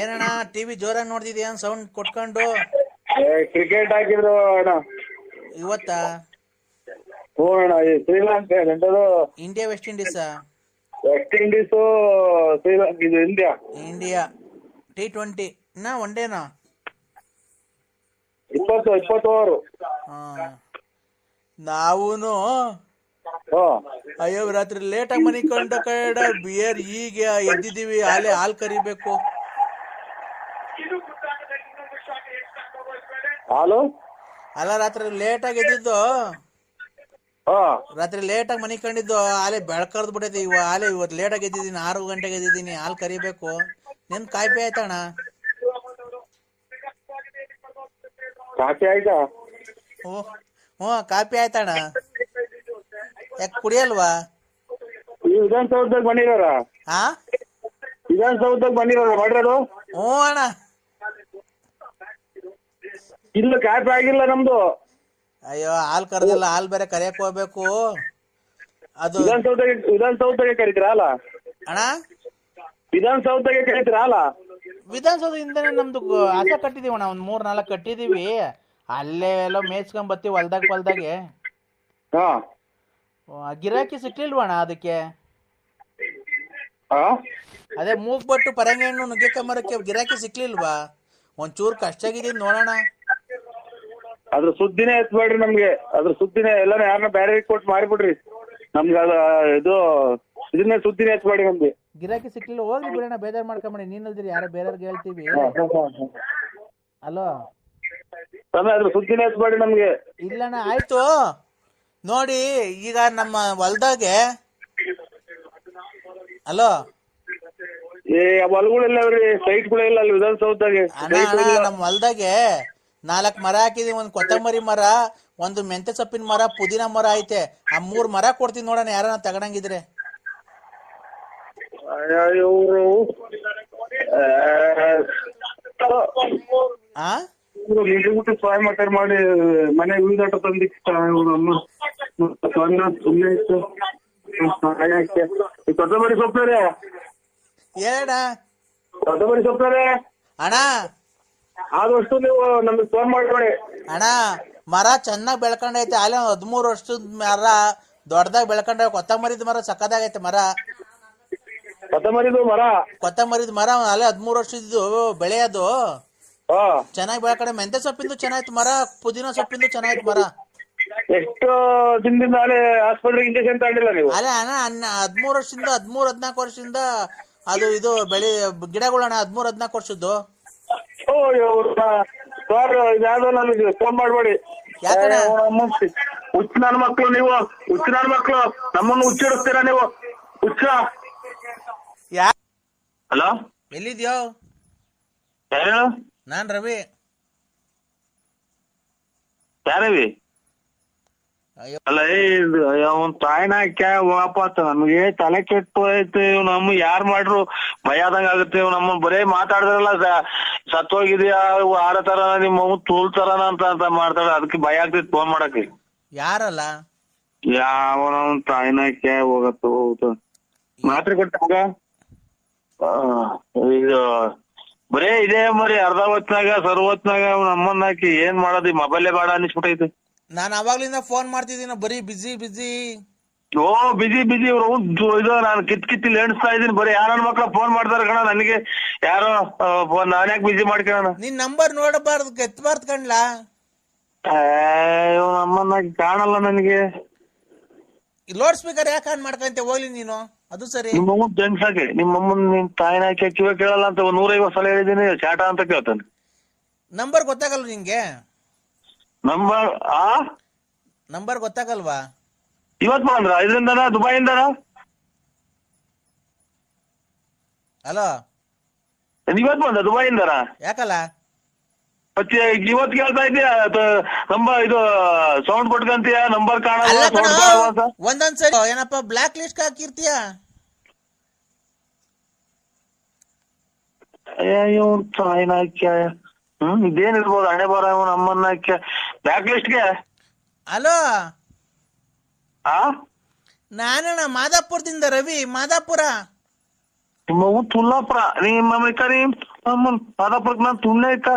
ಏನಣ್ಣ ಟಿವಿ ಜೋರಾಗಿ ನೋಡ್ತಿದ್ಯಾ ಸೌಂಡ್ ಕೊಟ್ಕೊಂಡು. ಕ್ರಿಕೆಟ್ ಹಾಕಿದ್ರು ಅಣ್ಣ. ಇವತ್ತಾ? ಹ್ಞೂ ಅಣ್ಣ ಈ ಶ್ರೀಲಂಕಾ ಎಂಥದ್ದು India West Indies West Indies Sri Lanka ಇದು ಇಂಡಿಯಾ ಇಂಡಿಯಾ ಟಿ ಟ್ವೆಂಟಿ ಇನ್ನ ಒನ್ ಡೇನಾ ಇಪ್ಪತ್ತು ಇಪ್ಪತ್ತು ಓವರು ನಾವೂನು ಅಯ್ಯೋ ರಾತ್ರಿ ಲೇಟಾಗಿ ಮನಿಕೊಂಡ ಕಡ ಬಿಯರ್ ಈಗ ಎದ್ದಿದೀವಿ ಆಲೆ ಹಾಲ್ ಕರಿಬೇಕು. ಹಾಲು? ಅಲ್ಲ ರಾತ್ರಿ ಲೇಟಾಗಿ ಎದ್ದಿದ್ದು? ಹಾಂ. ರಾತ್ರಿ ಲೇಟಾಗಿ ಮನಿಕೊಂಡಿದ್ದು ಆಲೆ ಬೆಳ್ಕರ್ದ್ ಬಿಟ್ಟೈತಿ ಇವ ಹಾಲೆ ಇವತ್ತು ಆಗಿ ಎದ್ದಿದ್ದೀನಿ ಆರು ಗಂಟೆಗೆ ಎದ್ದಿದ್ದೀನಿ ಹಾಲ್ ಕರಿಬೇಕು. ನಿನ್ ಕಾಯ್ಪೆ ಆಯ್ತಣ್ಣ? ಕಾಫಿ ಆಯ್ತಾ? ಹ್ಞೂ ಕಾಪಿ ಆಯ್ತಣ್ಣ. ಯಾಕೆ ಕುಡಿಯಲ್ವಾ? ಈ ವಿಧಾನಸೌಧದಾಗ ಬಂದಿರೋರ? ಹಾ ವಿಧಾನಸೌಧದಾಗ ಬಂದಿರೋರ ಮಾಡಿರೋದು? ಹ್ಞೂ ಅಣ್ಣ. ಇಲ್ಲ ಕಾಫಿ ಆಗಿಲ್ಲ ನಮ್ದು. ಅಯ್ಯೋ ಹಾಲ್ ಕರೆದಿಲ್ಲ ಹಾಲ್ ಬೇರೆ ಕರಿಯಕ್ ಹೋಗ್ಬೇಕು. ಅದು ವಿಧಾನಸೌಧಗೆ ವಿಧಾನಸೌಧಗೆ ಕರಿತೀರಾ ಅಲ್ಲ? ಅಣ್ಣ? ವಿಧಾನಸೌಧಗೆ ಕರಿತೀರಾ ಅಲ್ಲ? ವಿಧಾನಸೌಧದಿಂದನೇ ನಮ್ದು ಆಸೆ ಹಸ ಕಟ್ಟಿದೀವಿ ಅಣ್ಣ ಒಂದ್ ಮೂರ್ ನಾಲ್ಕು ಕಟ್ಟಿದೀವಿ. ಅಲ್ಲೇ ಎಲ್ಲ ಮೇಯ್ಸ್ಕೊಂಡ್ ಬರ್ತೀವಿ ಹೊಲ್ದಾಗ ಹೊಲ್ದಾಗೆ. ಹಾಂ. ಗಿರಾಕಿ ಸಿಕ್ಲಿಲ್ವಣ ಅದಕ್ಕೆ? ಆ? ಅದೇ ಮೂಗ್ಬಟ್ಟು ಪರಂಗಿ ಹಣ್ಣು ನುಗ್ಗೆಕಾಯಿ ಮರಕ್ಕೆ ಗಿರಾಕಿ ಸಿಕ್ಲಿಲ್ವಾ? ಒಂಚೂರು ಕಷ್ಟ ಆಗಿದ್ದೀನಿ ನೋಡೋಣ. ಅದ್ರ ಸುದ್ದಿನೇ ಎತ್ಬೇಡ್ರಿ ನಮ್ಗೆ. ಅದ್ರ ಸುದ್ದಿನೇ ಎಲ್ಲಾನು ಯಾರನ್ನ ಬ್ಯಾರೆ ಕೊಟ್ಟು ಮಾಡಿಬಿಡ್ರಿ. ನಮ್ಗೆ ಅದ ಇದು ಇದನ್ನೇ ಸುದ್ದಿನೇ ಎತ್ಬೇಡಿ ನಮ್ಗೆ. ಗಿರಾಕಿ ಸಿಕ್ಲಿಲ್ಲ ಹೋಗಿ ಬಿಡೋಣ ಬೇಜಾರ್ ಮಾಡ್ಕೊಂಬಿಡಿ. ನೀನಲ್ದಿರಿ ಯಾರೋ ಬೇರೆಯವ್ರಿಗೆ ಹೇಳ್ತೀವಿ. ಅಲೋ? ಅದ್ರ ಸುದ್ದಿನೇ ಎತ್ಬೇಡಿ ನಮ್ಗೆ. ಇಲ್ಲಣ್ಣ ಆಯ್ತು. ನೋಡಿ ಈಗ ನಮ್ಮ ಹೊಲ್ದಾಗೆ ಹಲೋ? ಏ ಹೊಲಗಳಿಲ್ಲ ಅವ್ರಿ ಸೈಟ್ಗಳಿಲ್ಲ ಅಲ್ಲಿ ಅಣ್ಣ ನಮ್ಮ ಹೊಲ್ದಾಗೆ ನಾಲ್ಕು ಮರ ಹಾಕಿದೀವಿ ಒಂದು ಕೊತ್ತಂಬರಿ ಮರ ಒಂದು ಮೆಂತೆ ಸೊಪ್ಪಿನ ಮರ ಪುದೀನ ಮರ ಐತೆ. ಆ ಮೂರ್ ಮರ ಕೊಡ್ತೀನಿ ನೋಡೋಣ ಯಾರನ್ನ ತಗೊಂಡಂಗಿದ್ರೆ. ಇವರು ಆ ನಿಂತ್ಬಿಟ್ಟು ಸಹಾಯ ಮಾತಾಡಿ ಮಾಡಿ ಮನೆ ಉಳಿದಾಟ ಅಮ್ಮ ಸಣ್ಣ ಸುಮ್ಮನೆ ಇತ್ತು ಕೊತ್ತಂಬರಿ ಸೊಪ್ಪರೆ ಹೇಳಣ್ಣ. ಕೊತ್ತಂಬರಿ ಸೊಪ್ಪರೆ ಅಣ್ಣ. ಆದಷ್ಟು ನೀವು ನಮಗೆ ಫೋನ್ ಮಾಡ್ಬೇಡಿ ಅಣ್ಣ ಮರ ಚೆನ್ನಾಗಿ ಬೆಳ್ಕೊಂಡೈತೆ. ಅಲ್ಲೇ ಹದಿಮೂರು ವರ್ಷದ ಮರ ದೊಡ್ಡದಾಗಿ ಬೆಳ್ಕೊಂಡ. ಕೊತ್ತಂಬರಿದ ಮರ ಸಕ್ಕದಾಗೈತೆ ಮರ. ಕೊತ್ತಂಬರಿದು ಮರ ಕೊತ್ತಂಬರಿದ ಮರ ಅಲ್ಲೇ ಹದಿಮೂರು ವರ್ಷದ್ದು ಬೆಳೆಯೋದು. ಚೆನ್ನಾಗಿ ಬೆಳ್ಕೊಂಡೆ. ಮೆಂತೆ ಸೊಪ್ಪಿಂದು ಚೆನ್ನಾಗಿತ್ತು ಮರ ಪುದೀನ ಸೊಪ್ಪಿಂದು ಚೆನ್ನಾಗಿತ್ತು ಮರ. ಎಷ್ಟು ದಿನದಿಂದ ಅಲ್ಲೇ ಆಸ್ಪತ್ರೆಗೆ ಇಂಜೆಕ್ಷನ್ ತಗೊಂಡಿಲ್ಲ ನೀವು. ಅಲ್ಲ ಅಣ್ಣ ಅನ್ನ ಹದಿಮೂರು ವರ್ಷದಿಂದ ಹದಿಮೂರು ಹದಿನಾಲ್ಕು ವರ್ಷದಿಂದ ಅದು ಇದು ಬೆಳೆ ಗಿಡಗಳಣ್ಣ ಹದಿಮೂರು ಹದಿನಾಲ್ಕು ವರ್ಷದ್ದು. ಓ ಸರ್ ಇದ್ಯಾವುದೋ ನನಗೆ ಫೋನ್ ಮಾಡ್ಬೇಡಿ. ಯಾಕಣ್ಣ? ಹುಚ್ಚ ನನ್ನ ಮಕ್ಳು ನೀವು ಹುಚ್ಚ ನನ್ನ ಮಕ್ಳು ನಮ್ಮನ್ನು ಹುಚ್ಚಿಡಿಸ್ತೀರಾ ನೀವು? ಹುಚ್ಚ? Yeah hello? ಎಲ್ಲಿದ್ಯೋ? ಯಾರು? ನಾನ್ ರವಿ. ಯಾರವಿ ಅಲ್ಲ ಅವನ್ ತಾಯಿನ ವಾಪಸ್ ನಮ್ಗೆ ತಲೆ ಕೆಟ್ಟು ಹೋಯ್ತು ಇವ್ ನಮ್ಮ ಯಾರ್ ಮಾಡ್ರು ಭಯ ಆದಂಗ ಆಗುತ್ತೆ ಇವ್ ನಮ್ಮ ಬರೇ ಮಾತಾಡಿದ್ರಲ್ಲ ಸತ್ತೋಗಿದ್ಯಾ ತರ ನಿಮ್ಮ ತೂಲ್ತಾರನ ಅಂತ ಅಂತ ಮಾಡ್ತಾಳೆ ಅದಕ್ಕೆ ಭಯ ಆಗ್ತೈತಿ ಫೋನ್ ಮಾಡಕ್ಕೆ. ಯಾರಲ್ಲ? ಯಾವ ತಾಯಿನ ಕ್ಯಾ ಹೋಗತ್ತು ಹೋಗ್ತು ಮಾತ್ರೆ ಕೊಟ್ಟಾಗ? ಇದು ಬರೇ ಇದೇ ಮರಿ ಅರ್ಧ ಹೊತ್ನಾಗ ಸರ್ ಹೊತ್ನಾಗ ನಮ್ಮನ್ನ ಹಾಕಿ ಏನ್ ಮಾಡೋದು ಮೊಬೈಲೇ ಬೇಡ ಅನಿಸ್ಬಿಟ್ಟೈತೆ ನಾನು ಅವಾಗ್ಲಿಂದ ಫೋನ್ ಮಾಡ್ತಿದ್ದೀನಿ ಬರೀ ಬಿಜಿ ಬಿಜಿ ಓ ಬಿಜಿ ಬಿಜಿ ಇವ್ರು. ಇದು ನಾನು ಕಿತ್ ಕಿತ್ತಿಲ್ ಎಣಿಸ್ತಾ ಇದೀನಿ ಬರೀ ಯಾರ ಮಕ್ಳ ಫೋನ್ ಮಾಡ್ತಾರ ಕಣ ನನಗೆ ಯಾರೋ ಫೋನ್ ನಾನ್ ಯಾಕೆ ಬಿಜಿ ಮಾಡ್ಕೊಳ್ಳೋಣ? ನಿನ್ ನಂಬರ್ ನೋಡಬಾರ್ದು ಎತ್ತಬಾರ್ದು ಕಣ್ಲಾ. ಅಮ್ಮನ ಕಾಣಲ್ಲ ನನಗೆ. ಲೋಡ್ ಸ್ಪೀಕರ್ ಯಾಕೆ ಆನ್ ಮಾಡ್ಕಂತೆ ಹೋಗ್ಲಿ ನೀನು? ಅದು ಸರಿ. ಹಾಕಿ ನಿಮ್ ನಿಮ್ಮಮ್ಮನ್ ನಿಮ್ ತಾಯಿನ ಹಾಕಿ ಕಿವ ಕೇಳಲ್ಲ ಅಂತ ಒಂದ್ ನೂರೈವತ್ ಸಲ ಹೇಳಿದೀನಿ ಚಾಟ ಅಂತ ಕೇಳ್ತಾನೆ. ನಂಬರ್ ಗೊತ್ತಾಗಲ್ಲ ನಿಂಗೆ? ನಂಬರ್ ಆ? ನಂಬರ್ ಗೊತ್ತಾಗಲ್ವಾ? ಇವತ್ ಬಂದ್ರ ಇದರಿಂದನ? ದುಬೈಯಿಂದನ? ಹಲೋ ಇವತ್ ಬಂದ ದುಬೈಯಿಂದನ? ಯಾಕಲ್ಲ? ಮತ್ತೆ ಇವತ್ ಕೇಳ್ತಾ ಇದೀಯ ನಂಬರ್ ಇದು ಸೌಂಡ್ ಕೊಟ್ಕಂತೀಯ? ನಂಬರ್ ಕಾಣಲ್ಲ ಅಲ್ಲ ಕಣ ಒಂದೊಂದ್ ಸರಿ? ಏನಪ್ಪ ಬ್ಲಾಕ್ ಲಿಸ್ಟ್ ಹಾಕಿರ್ತೀಯ? ಅಯ್ಯೋ ತಾಯಿನ ಹ್ಮ್ ಇದೇನಿರ್ಬೋದು ಹಣೆ ಬರ ನಮ್ಮನ್ನ ಹಾಕ್ಯ ಬ್ಯಾಕ್ ಲಿಸ್ಟ್ಗೆ ಹಲೋ ಆ? ನಾನಣ್ಣ ಮಾದಾಪುರದಿಂದ ರವಿ ಮಾದಾಪುರ. ನಿಮ್ಮ ತುಲ್ಲಾಪುರ. ನಿಮ್ಮ ಪಾದಾಪುರಕ್ಕೆ ನಾನು ತುಣ್ಣೆ ಇಕ್ಕ